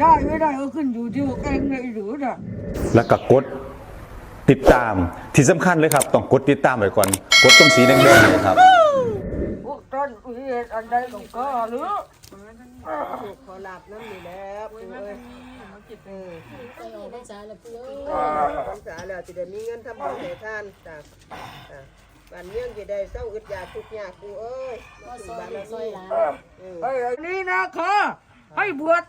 ได้ไม่ได้ก็ขึ้นอยู่ที่พวกเองเลยหรือนะแล้วก็กดติดตามที่สำคัญเลยครับ ต้องกดติดตามไว้ก่อนกดตรงสีแดงๆเนี่ยครับ พวกท่านอุเหตุอันใดก็กล้าหรือขอหลับน้ำนี่แหล้วปูเอ้ยเออไปออกพรรษาแล้วปูเอ้ยพรรษาแล้วจะได้มีเงินทำบุญให้ท่านจ้ะจ้ะ บ้านเมืองจะได้เศร้าอึดอยากทุกข์ยากปูเอ้ยก็ซอยลูกซอยหลานเออไอ้อันนี้นะคะให้บวช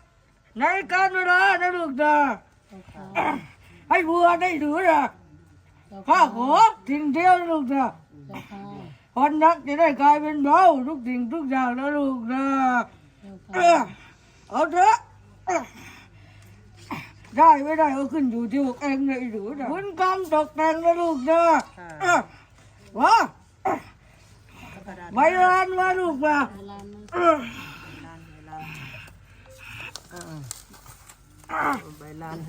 ในการเวลานะลูกนะเจ้าค่ะให้บวชได้หรือนะเจ้าข้าค่ะขอทิ้งเดียวนะลูกนะเจ้าค่ะคนนักจะได้กลายเป็นเบาทุกสิ่งทุกอย่างนะลูกนะเจ้าเอค่ะอเอาเถอะได้ไม่ได้ก็ขึ้นอยู่ที่พวกเองเลยหรือนะคุณกรรมตกแต่งนะลูกนะ เออวะไม่รานวะลูกนะเวลามันเออใบลานใ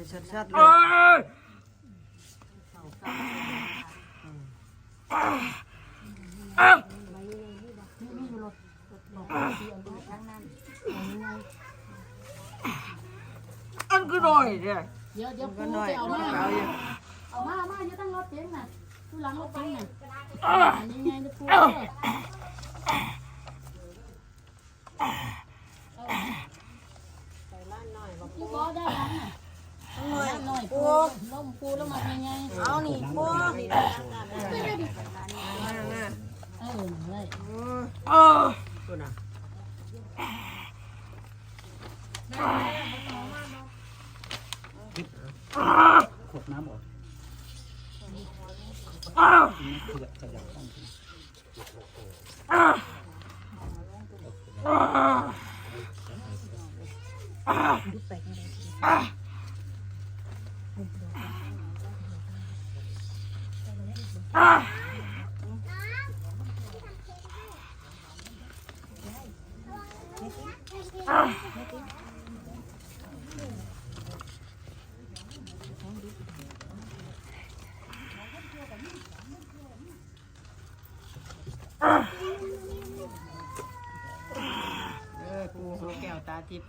ห้ชัดๆเล เอย อเอออันก็หน่อยเนี่ย เดี๋ยวเดี๋ยวปู ก็น้อย ไปเอามา เอาอยู่ เอามาเอามาอยู่ตั้งรถเก๋งน่ะดูหลังรถเก๋งน่ะ เออ อันนี้ไงนะปูเอ้ย ใบลานน้อยบอก ปูก็ได้หลังน่ะต้องหน่อยหน่อยปูล้มปูแล้วมายังไง เอานี่ปูนี่นะ เออเลย เออ ปูน่ะ อ้าวอ้าวอ้าวอ้าว อ้าวอ้าว เออปูหัวแก้วตาทิพย์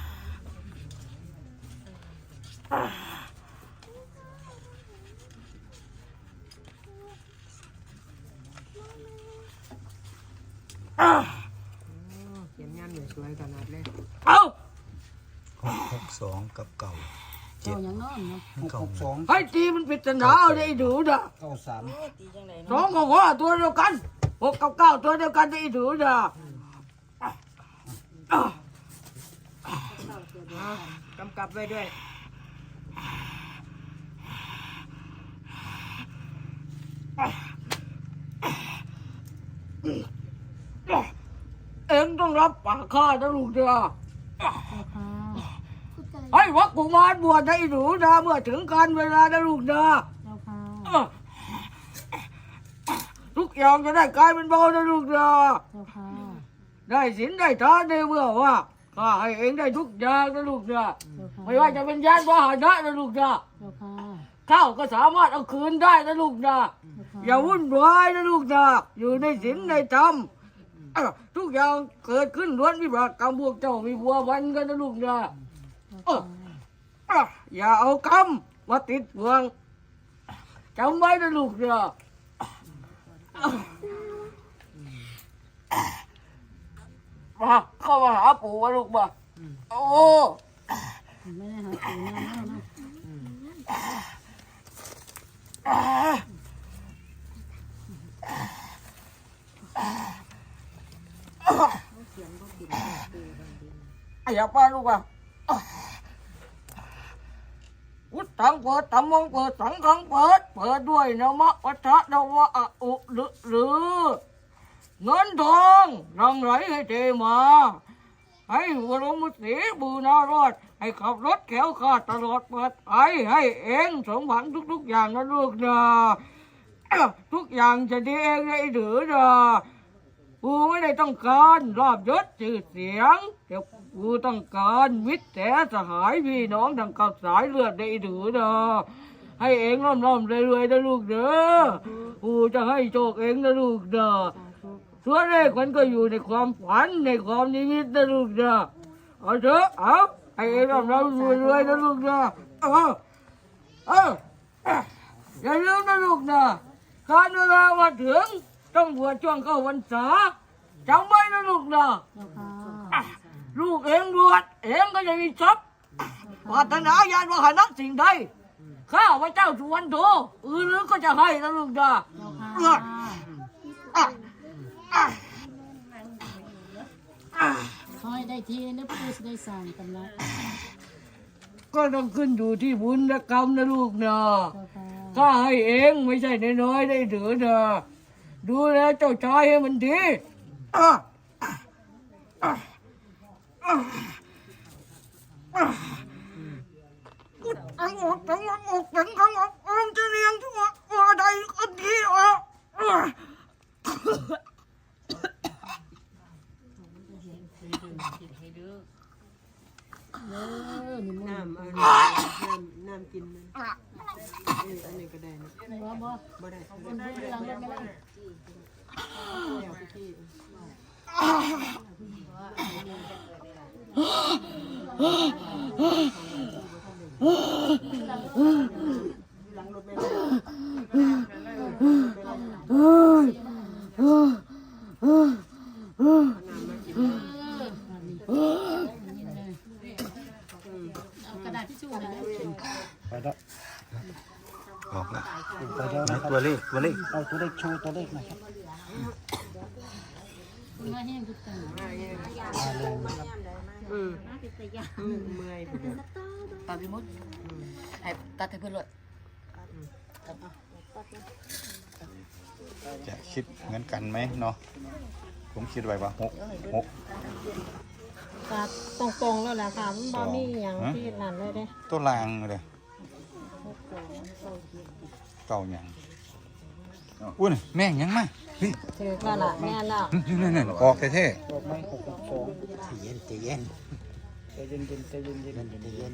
อ้าว เขียนงานอยู่สวยขนาดเลย เอา หกหก สองกับเก่าเจ้าอย่างนอนเนาะเก่าสองให้ตีมันปิดตนาเอาได้ดูนะเก้าสามสองกับว่าตัวเดียวกันหกกับเก้าตัวเดียวกันได้ดูนะอ้าวกำกับไว้ด้วยเอ็งต้องรับปากข้านะลูกเด้อเจ้าค่ะให้ วักกุมารบวชให้หนูนะเมื่อถึงการเวลานะลูกนะเจ้าค่ะอ้าวทุกอย่างจะได้กลายเป็นเบานะลูกนะเจ้าค่ะได้สินได้ทานในเมื่อว่าข้าให้เองได้ทุกอย่างนะลูกนะเจ้าค่ะไม่ว่าจะเป็นยานพาหนะนะลูกนะเจ้าค่ะข้าวก็สามารถเอาคืนได้นะลูกนะเจ้าค่ะอย่าวุ่นวายนะลูกนะอยู่ในศีลในธรรมเอ้อทุกอย่างเกิดขึ้นล้วนวิบากกรรมพวกเจ้ามีบัวพันกันนะลูกนะเอ้อเอย่าเอากรรมาติดเมืองจำไว้นะลูกเอ้อมาเข้ามาหาปู่มาลูกมาโอ้ไม่ได้หาปูนานแล้วเนะอ้ยาป้าลูกอะ พุทธังเปิดธรรมังเปิดสังฆังเปิดเปิดด้วยนะมะวัฏะนวะอะอุหรือเงินทองรังไหลให้เทมาให้วรมุสีบูนารอด ให้ขับรถแขวขาดตลอดปลอดภัยให้เองสมหวังทุก ๆ อย่างนะลูกนะทุกอย่างจะดีเองนะไอ้เดือนะกูไม่ได้ต้องการรอบยศชื่อเสียงแต่ กูต้องการมิตรแท้สหายพี่น้องทางกับสายเลือดในไอ้เดือนะให้เองร่ำร่ำรวยๆนะลูกเด้อกูจะให้โชคเองนะลูกเด้อตัวเลขมันก็อยู่ในความฝันในความนิมิตนะลูกนะเอาเถอะเอาไอ้เราเรารวยรวยๆนะลูกนะเอาเอาอย่าลืมนะลูกนะการเวลามาถึงต้องบวชช่วงเข้าวันษาจำไว้นะลูกเจ้าค่ะอะ ลูกเองบวชเองก็จะมีทรัพย์ปรารถนาญาณว่าหานักสิ่งใดข้าพระเจ้าสุวรรณโธอือหรือก็จะให้นะลูกนะเจ้าค่ะอะอะอะคอยได้ทีนึกปูสิได้สั่งกำลังก็ต้องขึ้นอยู่ที่บุญและกรรมนะลูกนะเจ้าค่ะข้าให้เองไม่ใช่น้อยๆได้เถือนะดูแลเจ้าชายให้มันดีอะอะ อะอะทั้งหมดทั้งหมดอกทั้งทั้งหมดองจะเลี้ยงทั่วว่าใดก็ดีอะอะ เออนี่มึง น้ำเอาน้ำน้ำกินมันเอออันนี้ก็ได้นะ บ่บ่ บ่ได้ คนพูดหลังรถไม่ได้ แล้วพี่ เอากระดาษทิชชู่หน่อยนะ ไปแล้วออกแล้วไปแล้วนะนะครับตัวเลขตัวเลขเอาตัวเลขชูตัวเลขหนะครับคุณว่าแห้งทุกตัง อืมอืมเมื่อยไปแล้วตาพิมุตให้ตัดให้เพื่อนเลยจะคิดเหมือนกันไหมเนาะผมคิดไว้ว่าหกหก ตัดตรงๆแล้วแหละค่ะมันบ่มีอย่างที่นั่นเลยเด้ตัวลางเลยเก่าหยัง อุ้ยแม่งยังมานี่ถือก็ละแน่แล้วนี่นี่ออกเท่บอกไหมหกหกสองใจเย็นใจเย็นใจเย็นใจเย็นใจเย็นใจเย็นใจเย็น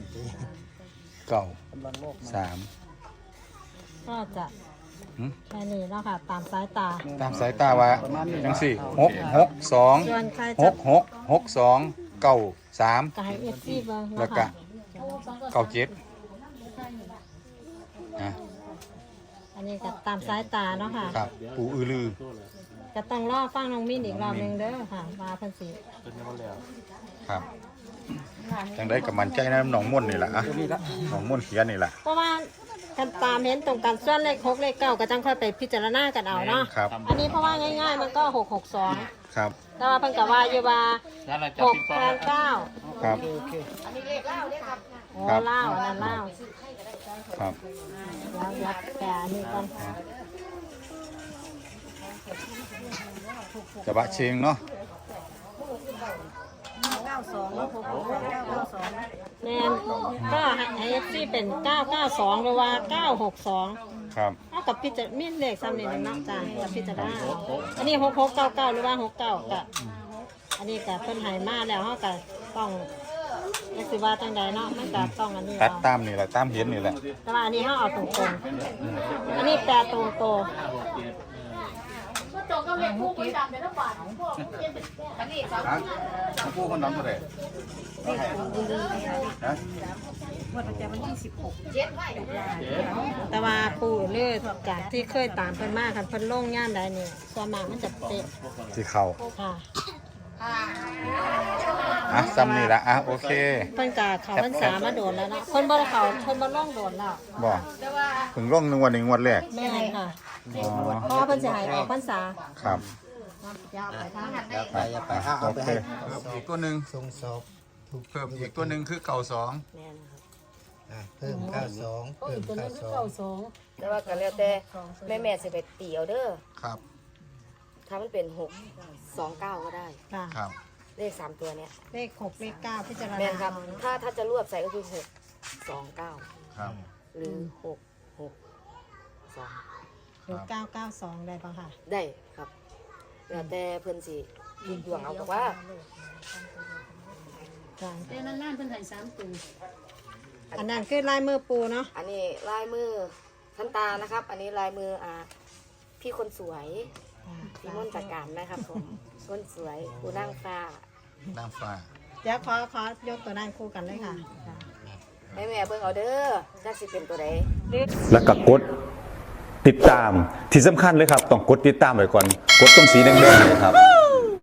ๆเก่ากำลังโลกมาสามก็จะหึแค่นี้แล้วค่ะ ตามสายตา ตามสายตาว่าจังสี่หกหกสองส่วนใครหจะกหกหกสองเก้าสามก็ให้เอฟซีเบิ่งแล้แล้ววก็ค่ะเก้าเจ็ดนะ อันนี้ก็ตามสายตาเนาะค่ะ ครับปูอือลือ ก็ต้องรอฟังน้องมิ้นอีกรอบหนึงเด้อค่ะว่าเพิ่นสิครับ จังได้กับมันใจนะหนองม่วนนี่แหละอะหนองม่วนเขียนนี่แหละเพราะว่ากันตามเห็นตรงกันส่วนเลข6เลข9ก็จังค่อยไปพิจารณากันเอาเนาะครับ อันนี้เพราะว่าง่าย ๆ มันก็662ครับ แต่ว่าเพิ่นก็ว่าอยู่ว่า6แทน9ครับ โอ้ครับ เล่าวอันนั้นเล่าว ครับเดี๋ยวเดี๋ยวแกะอันนี้ก่อนจะบะเชงเนาะแมนก็ให้เอฟซีเป็น992หรือว่า962ครับเท่ากับพิจารมีเลขซ้ำนี่เนาะจ้ากับพิจารณาอันนี้6699หรือว่า69ก็อันนี้ก็เพิ่นให้มาแล้วเฮาก็ต้อง จักสิว่าจังใดเนาะมันก็ต้องอันนี้ตัดเอาตามนี่แหละตามเห็นนี่แหละแต่ว่าอันนี้เฮาเอาตรงๆอันนี้แปลตรงโตผู้คนน้ำเท่าไหร่ฮะแต่ว่าปู่เลือดจากที่เคยตามเพิ่นมาคันเพิ่นลงย่านใดนี่ส่วนมากมันจะเตะที่เขาค่ะ อะซ้ำนี่ละอะโอเคเพิ่นกะเขาพรรษามาโดนแล้วเนาะเพิ่นบ่ได้เขาเพิ่นบ่ล่องโดนแล้วบอกถึงร่องหนึ่งวันหนึ่งวันแรกแม่นค่ะอ๋อเพราะว่าเพิ่นสิให้ออกพรรษาครับอย่าไปอย่าไปอะโอเอาไปเคให้อีกตัวหนึ่งส่งสอบถูกเพิ่มอีกตัวหนึ่งคือเก่าสองอะเพิ่มข้าวสองเพิ่มตัวข้านั้วนสคือองเก้าสองแต่ว่าก็แล้วแต่แม่แม่สิไปตีเอาเด้อครับ ถ้ามันเป็นหกสองเก้าก็ได้ ค่ะครับเลขสามตัวเนี้ยเลขหกเลขเก้าพิจารแม่ณานครับเอาเนอะถ้าถ้าจะรวบใส่ก็คือหกสองเก้าครับ หรือหกหกสองหรือเก้าเก้าสองได้ปะค่ะ ได้ครับแล้วแต่เพิ่นสิดูดวงเอาบอกว่าจ้ะแต่นานๆเพิ่นให้สามตัวอันนั้นคือลายมือปูเนาะอันนี้ลายมือทันตานะครับ อันนี้ลายมืออ่าพี่คนสวย พี่ม่นจัดการนะครับผมคนสวยกูนั่งฟ้านางฟ้าเดี๋ยวขอขอยกตัวนั้นคู่กันเลยค่ะค่ะแม่แม่ๆเบิ่งเอาเด้อจักสิเป็นตัวใดแล้วก็กดติดตามที่สำคัญเลยครับ ต้องกดติดตามไว้ก่อน กดตรงสีแดงๆเนี่ยครับ